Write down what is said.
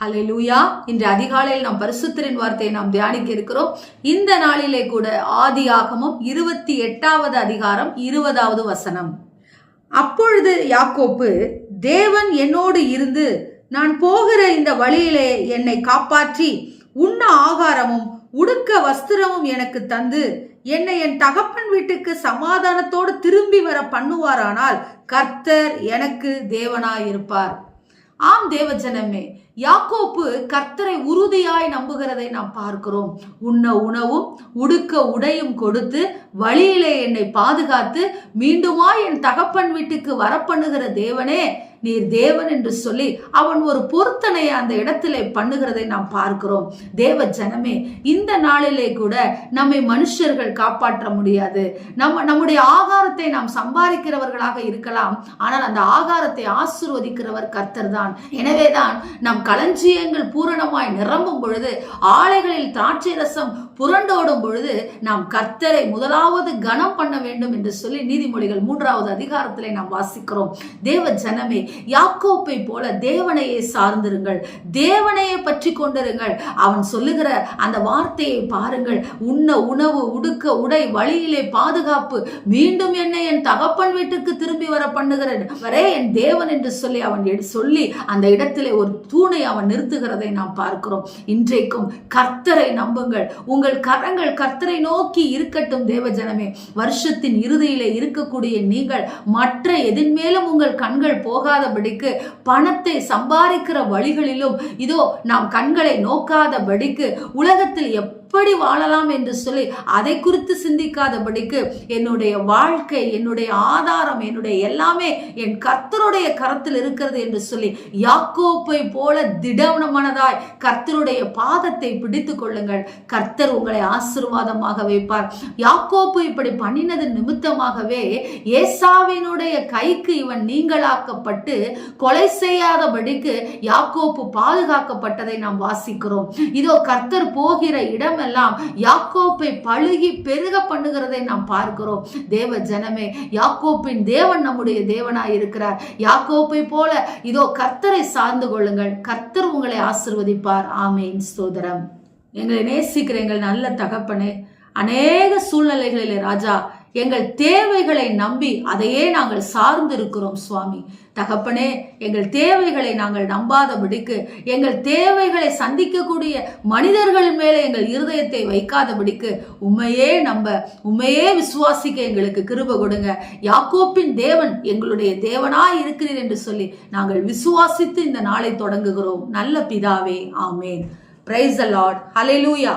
ஹalleluya. இன்று அதிகாலையில் நாம் பரிசுத்தரின் வார்த்தையை நாம் தியானிக்க இருக்கிறோம். இந்த நாளிலே கூட ஆதியாகமம் இருபத்தி எட்டாவது அதிகாரம் இருபதாவது வசனம். அப்பொழுது யாக்கோப்பு தேவன் என்னோடு இருந்து நான் போகிற இந்த வழியிலே என்னை காப்பாற்றி உண்ண ஆகாரமும் உடுக்க வஸ்திரமும் எனக்கு தந்து என்னை என் தகப்பன் வீட்டுக்கு சமாதானத்தோடு திரும்பி வர பண்ணுவாரானால் கர்த்தர் எனக்கு தேவனாயிருப்பார். ஆம் தேவஜனமே யாக்கோப்பு கர்த்தரை உறுதியாய் நம்புகிறதை நாம் பார்க்கிறோம். உண்ண உணவும் உடுக்க உடையும் கொடுத்து வழியிலே என்னை பாதுகாத்து மீண்டுமா என் தகப்பன் வீட்டுக்கு வரப்பண்ணுகிற தேவனே நீர் தேவன் என்று சொல்லி அவன் ஒரு பொருத்தனையை அந்த இடத்திலே பண்ணுகிறதை நாம் பார்க்கிறோம். தேவ ஜனமே இந்த நாளிலே கூட நம்மை மனுஷர்கள் காப்பாற்ற முடியாது. நம்ம நம்முடைய ஆகாரத்தை நாம் சம்பாதிக்கிறவர்களாக இருக்கலாம் ஆனால் அந்த ஆகாரத்தை ஆசிர்வதிக்கிறவர் கர்த்தர் தான் எனவேதான் நம் களஞ்சியங்கள் பூரணமாய் நிரம்பும் பொழுது ஆலைகளில் திராட்சை ரசம் புரண்டோடும் பொழுது நாம் கர்த்தரை முதலாவது கனம் பண்ண வேண்டும் என்று சொல்லி நீதிமொழிகள் மூன்றாவது அதிகாரத்திலே நாம் வாசிக்கிறோம். தேவ ஜனமே யாக்கோப்பை போல தேவனையே சார்ந்திருங்கள். தேவனையே பற்றி கொண்டிருங்கள். அவன் சொல்லுகிற அந்த வார்த்தையை பாருங்கள். உண்ண உணவு உடுக்க உடை வழியிலே பாதுகாப்பு மீண்டும் என்னை என் தகப்பன் வீட்டுக்கு திரும்பி வர பண்ணுகிறேன். வரே என் தேவன் என்று சொல்லி அவன் எடு- சொல்லி அந்த இடத்திலே ஒரு தூணை அவன் நிறுத்துகிறதை நாம் பார்க்கிறோம். இன்றைக்கும் கர்த்தரை நம்புங்கள். உங்கள் கரங்கள் கர்த்தரை நோக்கி இருக்கட்டும் தேவஜனமே. வருஷத்தின் இறுதியிலே இருக்கக்கூடிய நீங்கள் மற்ற எதின் மேலும் உங்கள் கண்கள் போகாதபடிக்கு பணத்தை சம்பாதிக்கிற வழிகளிலும் இதோ நாம் கண்களை நோக்காதபடிக்கு உலகத்தில் எப்படி வாழலாம் என்று சொல்லி அதை குறித்து சிந்திக்காதபடிக்கு என்னுடைய வாழ்க்கை என்னுடைய ஆதாரம் என்னுடைய எல்லாமே என் கர்த்தருடைய கரத்தில் இருக்கிறது என்று சொல்லி யாக்கோப்பை போல திடவனமானதாய் கர்த்தருடைய பாதத்தை பிடித்து கொள்ளுங்கள். கர்த்தர் உங்களை ஆசீர்வாதமாக வைப்பார். யாக்கோப்பு இப்படி பண்ணினது நிமித்தமாகவே ஏசாவினுடைய கைக்கு இவன் நீங்களாக்கப்பட்டு கொலை செய்யாதபடிக்கு யாக்கோப்பு பாதுகாக்கப்பட்டதை நாம் வாசிக்கிறோம். இதோ கர்த்தர் போகிற இடமெல்லாம் யாக்கோப்பை பழுகி பெருக பண்ணுகிறதை நாம் பார்க்கிறோம். தேவ ஜனமே யாக்கோப்பின் தேவன் நம்முடைய தேவனாய் இருக்கிறார் யாக்கோப்பை போல இதோ கர்த்தர் சார்ந்து கொள்ளுங்கள். கர்த்தர் உங்களை ஆசிர்வதிப்பார். ஆமேன். ஸ்தோதரம் எங்களை நேசிக்கிற எங்கள் நல்ல தகப்பனே அநேக சூழ்நிலைகளிலே ராஜா எங்கள் தேவைகளை நம்பி அதையே நாங்கள் சார்ந்து இருக்கிறோம் சுவாமி. தகப்பனே எங்கள் தேவைகளை நாங்கள் நம்பாதபடிக்கு எங்கள் தேவைகளை சந்திக்கக்கூடிய மனிதர்கள் மேலே எங்கள் இருதயத்தை வைக்காதபடிக்கு உண்மையே நம்ப உண்மையே விசுவாசிக்க எங்களுக்கு கிருப கொடுங்க. யாக்கோப்பின் தேவன் எங்களுடைய தேவனாய் இருக்கிறீர் என்று சொல்லி நாங்கள் விசுவாசித்து இந்த நாளை தொடங்குகிறோம். நல்ல பிதாவே amen. Praise the Lord hallelujah